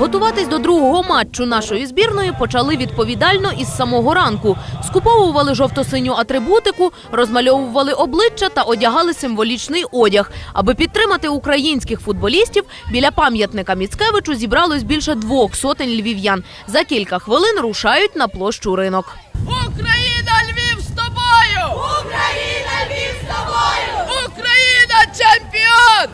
Готуватись до другого матчу нашої збірної почали відповідально із самого ранку. Скуповували жовто-синю атрибутику, розмальовували обличчя та одягали символічний одяг. Аби підтримати українських футболістів, біля пам'ятника Міцкевичу зібралось більше двох сотень львів'ян. За кілька хвилин рушають на площу ринок. Україна, Львів з тобою! Україна, Львів з тобою! Україна чемпіон!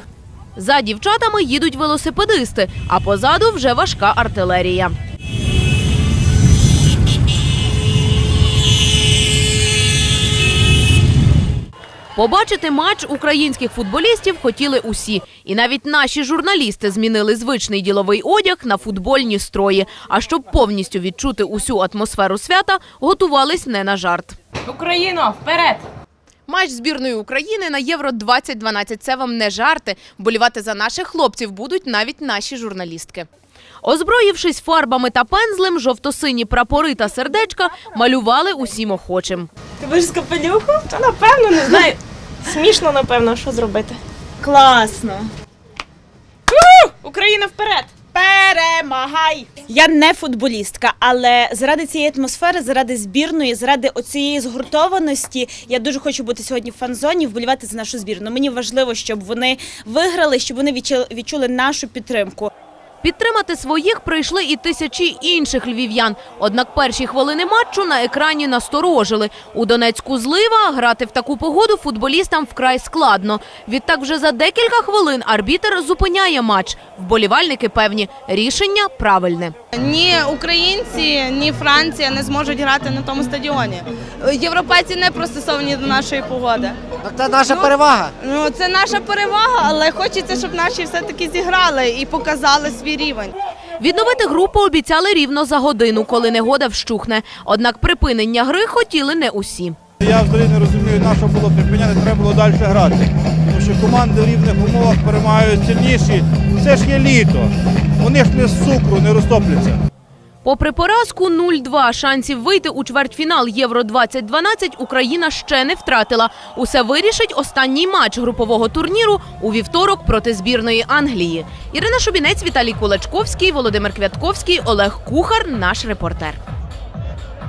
За дівчатами їдуть велосипедисти, а позаду вже важка артилерія. Побачити матч українських футболістів хотіли усі. І навіть наші журналісти змінили звичний діловий одяг на футбольні строї. А щоб повністю відчути усю атмосферу свята, готувались не на жарт. Україно, вперед! Матч збірної України на Євро 2012 – це вам не жарти. Вболівати за наших хлопців будуть навіть наші журналістки. Озброївшись фарбами та пензлем, жовто-сині прапори та сердечка малювали усім охочим. Ти будеш з капелюху? Та напевно, не знаю. Смішно, напевно, що зробити. Класно. Україна вперед! Перемагай! Я не футболістка, але заради цієї атмосфери, заради збірної, заради оцієї згуртованості, я дуже хочу бути сьогодні в фан-зоні, вболівати за нашу збірну. Мені важливо, щоб вони виграли, щоб вони відчули, нашу підтримку. Підтримати своїх прийшли і тисячі інших львів'ян. Однак перші хвилини матчу на екрані насторожили. У Донецьку злива грати в таку погоду футболістам вкрай складно. Відтак вже за декілька хвилин арбітер зупиняє матч. Вболівальники певні, рішення правильне. Ні українці, ні Франція не зможуть грати на тому стадіоні. Європейці не пристосовані до нашої погоди. Так це наша перевага. Ну це наша перевага, але хочеться, щоб наші все-таки зіграли і показали свій рівень. Відновити групу обіцяли рівно за годину, коли негода вщухне. Однак припинення гри хотіли не усі. Я взагалі не розумію, на що було припиняти, треба було далі грати. Тому що команди в рівних умовах перемагають сильніші. Це ж є літо. Вони ж не з цукру, не розтопляться. Попри поразку 0-2 шансів вийти у чвертьфінал Євро 2012 Україна ще не втратила. Усе вирішить останній матч групового турніру у вівторок проти збірної Англії. Ірина Шубінець, Віталій Кулачковський, Володимир Квятковський, Олег Кухар, наш репортер.